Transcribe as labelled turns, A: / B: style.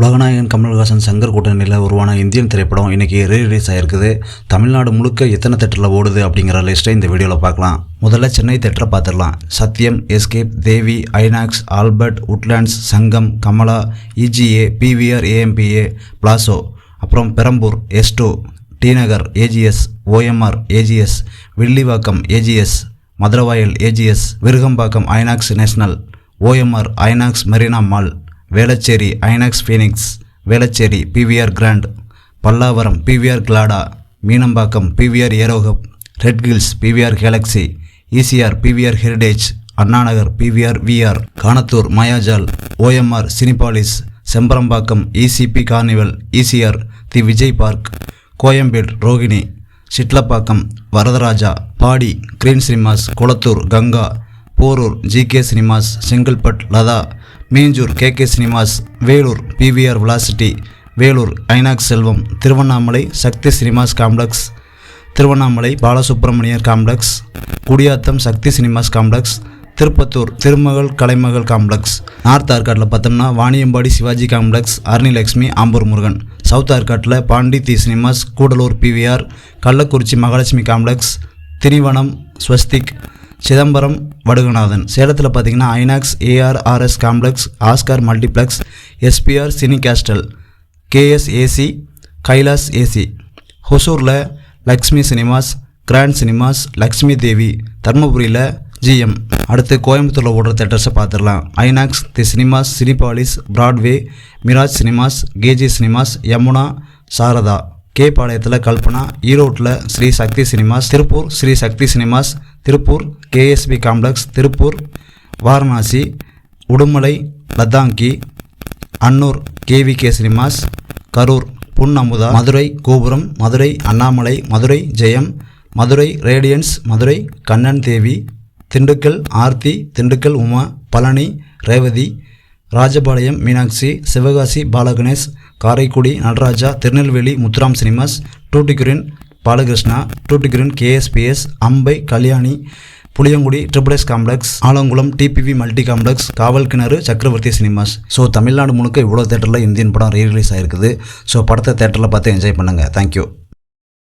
A: உலகநாயகன் கமல்ஹாசன் சங்கர் கூட்டணியில் உருவான இந்தியன் திரைப்படம் இன்னைக்கு ரீ ரிலீஸ் ஆகிருக்குது தமிழ்நாடு முழுக்க எத்தனை தேட்டரில் ஓடுது அப்படிங்கிற லிஸ்ட்டை இந்த வீடியோவில் பார்க்கலாம். முதல்ல சென்னை தேட்டரை பார்த்துடலாம். Sathyam Escape Devi INOX Albert Woodlands Sangam Kamala EGA PVR AMPA Plaza அப்புறம் Perambur S two T Nagar AGS OMR AGS Villivakkam AGS Maduravoyal AGS Virugambakkam INOX National OMR INOX Marina mall Velachery INOX Phoenix Velachery PVR Grand Pallavaram PVR Galada Meenambakkam PVR Aerohub Red Hills PVR Galaxy ECR PVR Heritage Anna Nagar PVR VR Kanathur Mayajaal OMR Cinepolis Chembarambakkam ECP Carnival ECR the Vijay Park Koyambedu Rohini Chitlapakkam Varadaraja Padi Green Cinemas Kolathur Ganga Porur GK Cinemas Chengalpet Latha Minjur KK Cinemas Vellore PVR Velocity Vellore INOX Selvam Tiruvannamalai Sakthi Cinemas complex Tiruvannamalai Balasubramaniar complex Gudiyatham Sakthi Cinemas complex Tirupattur Thirumagal Kalaimagal complex North ஆர்காட்டில் பார்த்தோம்னா Vaniyambadi Sivaji complex Arunilakshmi Ambur Murugan south ஆர்காட்டில் Pondy the Cinemas Cuddalore PVR Kallakurichi Mahalakshmi complex Tiruvanam Swastik Chidambaram Vadukanathan. சேலத்தில் பார்த்தீங்கன்னா INOX ARRS complex Oscar multiplex SPR Cine Castle KSAC Kailash AC ஹொசூரில் Lakshmi Cinemas Grand Cinemas Lakshmi Devi தர்மபுரியில் GM அடுத்து கோயம்புத்தூரில் ஓடுற தேட்டர்ஸை பார்த்துடலாம் INOX the Cinemas Cinepolis Broadway Mirage Cinemas KG Cinemas Yamuna Saradha K பாளையத்தில் கல்பனா ஈரோட்டில் Sri Sakthi Cinemas Tiruppur Sri Sakthi Cinemas Tiruppur KSP complex Tiruppur Varanasi Udumalai Lathangi Annur KVK Cinemas Karur புன் Amudha Madurai Gopuram Madurai Annamalai Madurai Jeyam Madurai Radiance Madurai Kannan Devi Dindigul Aarthi Dindigul Uma Palani Revathi Rajapalayam Meenakshi Sivakasi Balaganesh Karaikudi Nataraja Tirunelveli Muthuram Cinemas Tuticorin Balakrishna Tuticorin KSPS Ambai Kalyani Puliyangudi triple S complex Alangulam TPV multi complex Kaval Kinaru Chakravarthy cinemas so Tamil Nadu முழுக்க இவ்வளோ தேட்டரில் Indian படம் re release ஆயிருக்குது. So படத்தை தேட்டரில் பார்த்து enjoy பண்ணுங்கள் thank you